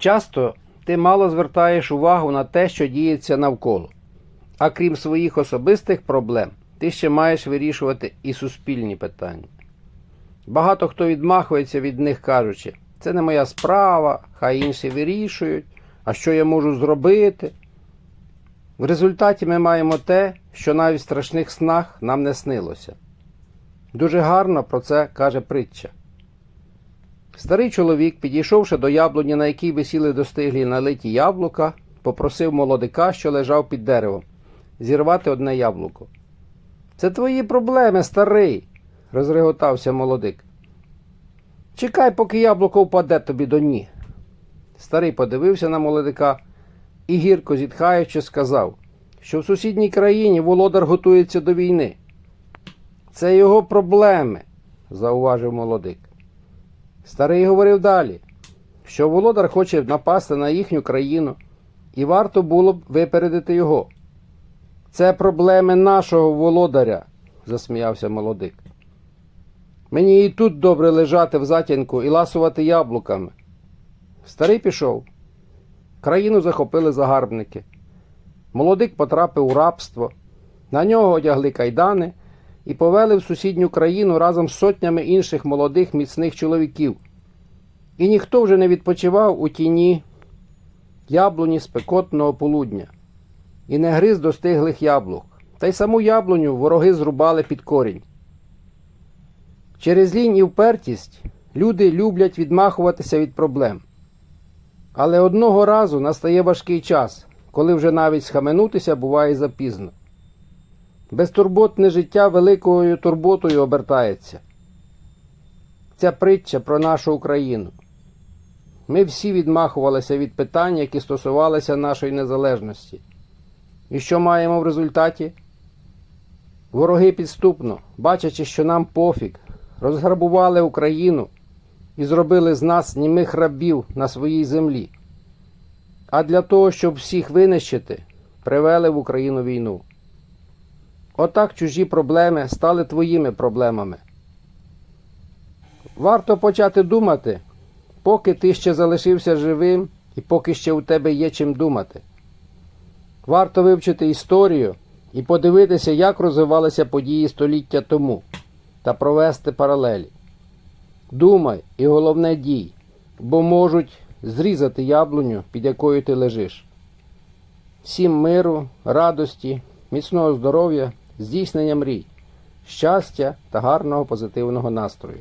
Часто ти мало звертаєш увагу на те, що діється навколо. А крім своїх особистих проблем, ти ще маєш вирішувати і суспільні питання. Багато хто відмахується від них, кажучи, це не моя справа, хай інші вирішують, а що я можу зробити. В результаті ми маємо те, що навіть в страшних снах нам не снилося. Дуже гарно про це каже притча. Старий чоловік, підійшовши до яблуні, на якій висіли достиглі налиті яблука, попросив молодика, що лежав під деревом, зірвати одне яблуко. Це твої проблеми, старий, розреготався молодик. Чекай, поки яблуко впаде тобі до ніг. Старий подивився на молодика і, гірко зітхаючи, сказав, що в сусідній країні володар готується до війни. Це його проблеми, зауважив молодик. Старий говорив далі, що володар хоче напасти на їхню країну, і варто було б випередити його. Це проблеми нашого володаря, засміявся молодик. Мені і тут добре лежати в затінку і ласувати яблуками. Старий пішов. Країну захопили загарбники. Молодик потрапив у рабство. На нього одягли кайдани і повели в сусідню країну разом з сотнями інших молодих міцних чоловіків. І ніхто вже не відпочивав у тіні яблуні спекотного полудня і не гриз достиглих яблук. Та й саму яблуню вороги зрубали під корінь. Через лінь і впертість люди люблять відмахуватися від проблем. Але одного разу настає важкий час, коли вже навіть схаменутися буває запізно. Безтурботне життя великою турботою обертається. Ця притча про нашу Україну. Ми всі відмахувалися від питань, які стосувалися нашої незалежності. І що маємо в результаті? Вороги підступно, бачачи, що нам пофіг, розграбували Україну і зробили з нас німих рабів на своїй землі. А для того, щоб всіх винищити, привели в Україну війну. Отак чужі проблеми стали твоїми проблемами. Варто почати думати, поки ти ще залишився живим і поки ще у тебе є чим думати. Варто вивчити історію і подивитися, як розвивалися події століття тому, та провести паралелі. Думай і головне дій, бо можуть зрізати яблуню, під якою ти лежиш. Всім миру, радості, міцного здоров'я, здійснення мрій, щастя та гарного позитивного настрою.